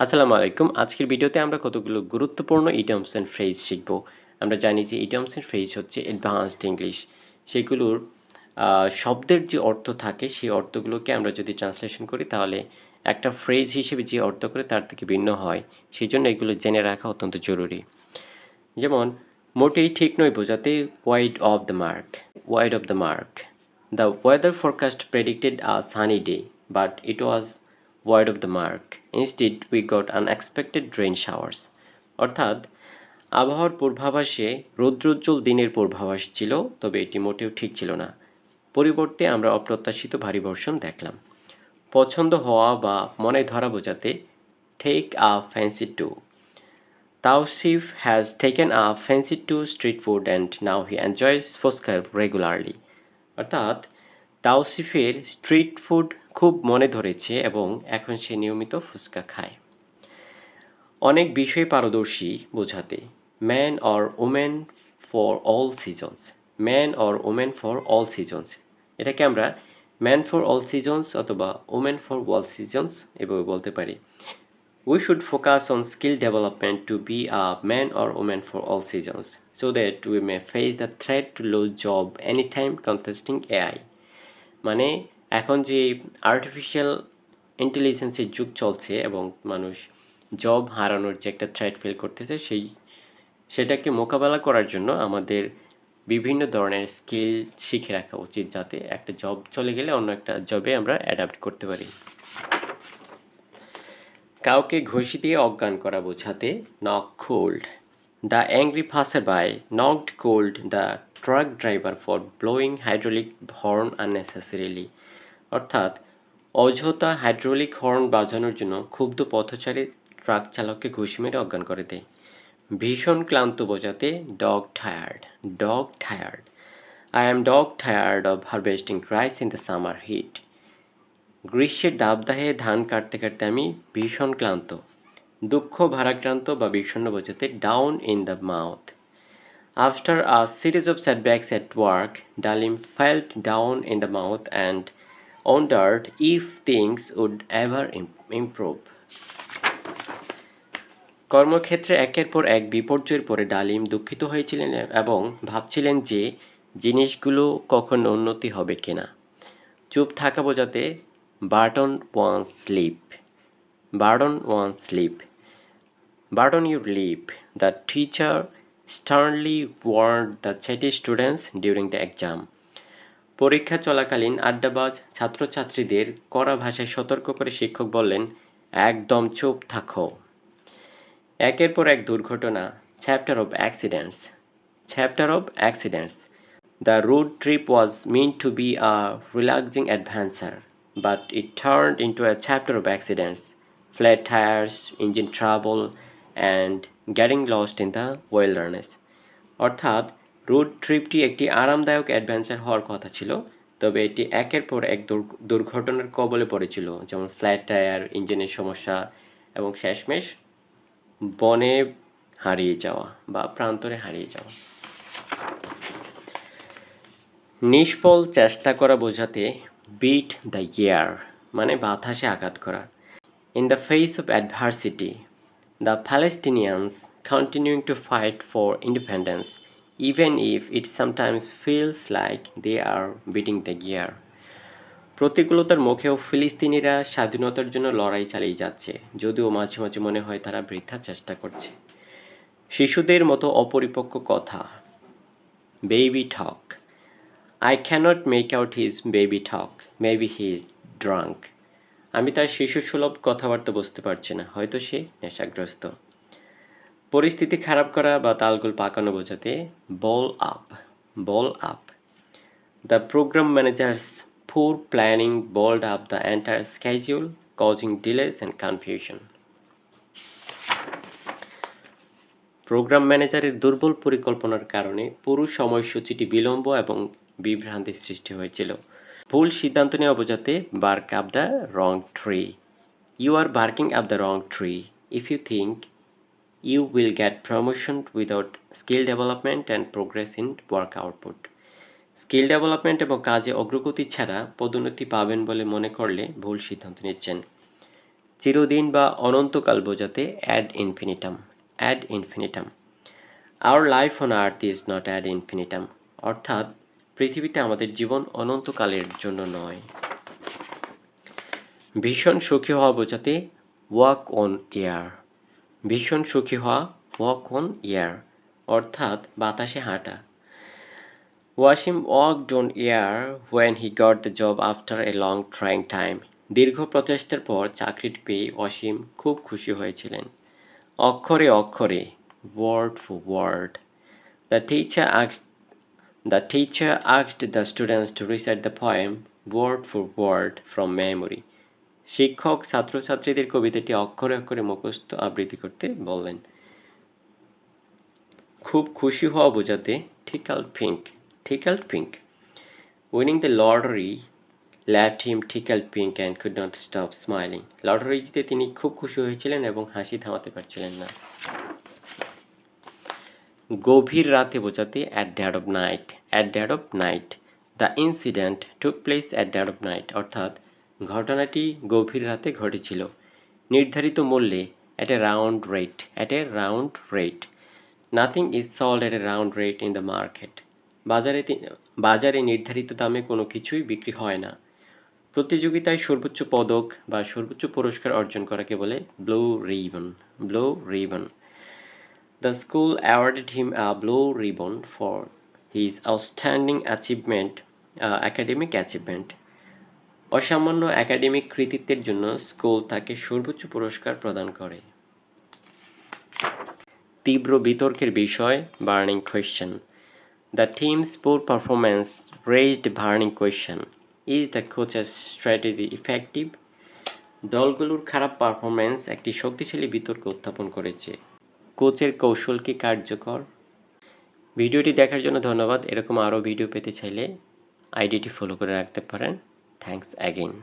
আসসালামু আলাইকুম। আজকের ভিডিওতে আমরা কতগুলো গুরুত্বপূর্ণ ইডিয়মস অ্যান্ড ফ্রেজ শিখব। আমরা জানি যে ইডিয়মস অ্যান্ড ফ্রেজ হচ্ছে অ্যাডভান্সড ইংলিশ সেগুলোর শব্দের যে অর্থ থাকে, সেই অর্থগুলোকে আমরা যদি ট্রান্সলেশন করি, তাহলে একটা ফ্রেজ হিসেবে যে অর্থ করে তার থেকে ভিন্ন হয়। সেই জন্য এগুলো জেনে রাখা অত্যন্ত জরুরি। যেমন, মোটেই ঠিক নয় বোঝাতে wide of the mark wide of the mark the weather forecast predicted a sunny day but it was wide of the mark instead we got unexpected rain showers অর্থাৎ, আবহাওয়ার পূর্বাভাসে রৌদ্রোজ্জ্বল দিনের পূর্বাভাস ছিল, তবে এটি মোটেও ঠিক ছিল না। পরিবর্তে আমরা অপ্রত্যাশিত ভারী বর্ষণ দেখলাম। পছন্দ হওয়া বা মনে ধরা বোঝাতে take a fancy to Tausif has taken a fancy to street food, and now he enjoys phuchka regularly. অর্থাৎ তাওসিফের স্ট্রিট ফুড খুব মনে ধরেছে এবং এখন সে নিয়মিত ফুচকা খায়। অনেক বিষয়ে পারদর্শী বোঝাতে man or women for all seasons man or women for all seasons এটাকে আমরা ম্যান ফর অল সিজনস অথবা ওমেন ফর অল সিজনস এভাবে বলতে পারি। We should focus on skill development to be a man or woman for all seasons, so that we may face the threat to lose job anytime contesting AI. মানে এখন যে artificial ইন্টেলিজেন্সের যুগ চলছে এবং মানুষ জব হারানোর যে একটা থ্রেট ফিল করতেছে, সেই, সেটাকে মোকাবেলা করার জন্য আমাদের বিভিন্ন ধরনের স্কিল শিখে রাখা উচিত যাতে একটা জব চলে গেলে অন্য একটা জবে আমরা অ্যাডাপ্ট করতে পারি। কাউকে ঘষি দিয়ে অজ্ঞান করা বোঝাতে knock cold the angry by knocked cold the truck driver for blowing hydraulic horn unnecessarily. অর্থাৎ, অযথা হাইড্রোলিক হর্ন বাজানোর জন্য ক্ষুব্ধ পথচারী ট্রাক চালককে ঘুষি মেরে অজ্ঞান করে দেয়। ভীষণ ক্লান্ত বোঝাতে dog tired dog tired I am dog tired of harvesting rice in the summer heat গ্রীষ্মের দাবদাহে ধান কাটতে কাটতে আমি ভীষণ ক্লান্ত। দুঃখ, ভারাক্রান্ত বা বিষণ্ণ বোঝাতে down in the mouth after a series of setbacks at work Dalim felt down in the mouth and wondered if things would ever improve কর্মক্ষেত্রে একের পর এক বিপর্যয়ের পরে ডালিম দুঃখিত হয়েছিলেন এবং ভাবছিলেন যে জিনিসগুলো কখন উন্নতি হবে কিনা। চুপ থাকা বোঝাতে button one's lip button one's lip button your lip the teacher sternly warned the chatty students during the exam পরীক্ষা চলাকালীন আড্ডাবাজ ছাত্রছাত্রীদের কড়া ভাষায় সতর্ক করে শিক্ষক বললেন একদম চুপ থাকো। একের পর এক দুর্ঘটনা chapter of accidents chapter of accidents the road trip was meant to be a relaxing adventure but it turned into a chapter of accidents flat tires, engine trouble, and getting lost in the wilderness. অর্থাৎ road ট্রিপটি একটি আরামদায়ক adventure হওয়ার কথা ছিল, তবে এটি একের পর এক দুর্ঘ- দুর্ঘটনার কবলে পড়েছিল, যেমন ফ্ল্যাট টায়ার ইঞ্জিনের সমস্যা এবং শেষমেশ বনে হারিয়ে যাওয়া বা প্রান্তরে হারিয়ে যাওয়া নিষ্ফল চেষ্টা করা বোঝাতে বিট দ্য ইয়ার মানে বাতাসে আঘাত করা in the face of adversity the Palestinians continuing to fight for independence even if it sometimes feels like they are beating the air প্রতিকূলতার মুখেও ফিলিস্তিনিরা স্বাধীনতার জন্য লড়াই চালিয়ে যাচ্ছে, যদিও মাঝে মাঝে মনে হয় তারা বৃথা চেষ্টা করছে। শিশুদের মতো অপরিপক্ক কথা baby talk I can't make out his baby talk maybe he is drunk আমি তার শিশু সুলভ কথাবার্তা বুঝতে পারছি না। হয়তো সে নেশাগ্রস্ত। পরিস্থিতি খারাপ করা বা তালগোল পাকানো বোঝাতে ball up ball up. The programme manager's poor planning balled up the entire schedule causing delays and confusion programme ম্যানেজারের দুর্বল পরিকল্পনার কারণে পুরো সময়সূচিটি বিলম্ব এবং বিভ্রান্তির সৃষ্টি হয়েছিল। ভুল সিদ্ধান্ত নেওয়া বোঝাতে bark up the wrong tree you are barking up the wrong tree if you think you will get promotion without skill development and progress in work output skill development এবং কাজে অগ্রগতি ছাড়া পদোন্নতি পাবেন বলে মনে করলে ভুল সিদ্ধান্ত নিচ্ছেন। চিরদিন বা অনন্তকাল বোঝাতে ad infinitum ad infinitum our life on earth is not ad infinitum অর্থাৎ পৃথিবীতে আমাদের জীবন অনন্তকালের জন্য নয়। ভীষণ সুখী হওয়া বোঝাতে ওয়াক অন এয়ার ভীষণ সুখী হওয়া ওয়াক অন এয়ার অর্থাৎ বাতাসে হাঁটা। Wasim walked on air when he got the job after a long trying time দীর্ঘ প্রচেষ্টার পর চাকরিটি পেয়ে অসীম খুব খুশি হয়েছিলেন। অক্ষরে অক্ষরে word for word the teacher asks the teacher আক্সড the students to recite the poem word for word from memory শিক্ষক ছাত্রছাত্রীদের কবিতাটি অক্ষরে অক্ষরে মুখস্থ আবৃত্তি করতে বললেন। খুব খুশি হওয়া বোঝাতে tickled pink tickled pink winning the lottery left him tickled pink and could not stop smiling. Lottery জিতে তিনি খুব খুশি হয়েছিলেন এবং হাসি থামাতে পারছিলেন না। গভীর রাতে বোঝাতে at dead of night at dead of night the incident took place at dead of night অর্থাৎ ঘটনাটি গভীর রাতে ঘটেছিল। নির্ধারিত মূল্যে at a round rate at a round rate nothing is sold at a round rate in the market বাজারে বাজারে নির্ধারিত দামে কোনো কিছুই বিক্রি হয় না। প্রতিযোগিতায় সর্বোচ্চ পদক বা সর্বোচ্চ পুরস্কার অর্জন করাকে বলে? Blue ribbon blue ribbon The school awarded him a blue ribbon for his outstanding achievement, uh, academic achievement. অসামান্য একাডেমিক কৃতিত্বের জন্য স্কুল তাকে সর্বোচ্চ পুরস্কার প্রদান করে। তীব্র বিতর্কের বিষয় burning question the teams poor performance raised burning question is the coach's strategy effective দলগুলোর খারাপ পারফরমেন্স একটি শক্তিশালী বিতর্ক উত্থাপন করেছে। কোচের কৌশল কি কার্যকর? ভিডিওটি দেখার জন্য ধন্যবাদ। এরকম আরও ভিডিও পেতে চাইলে আইডিটি ফলো করে রাখতে পারেন। Thanks again.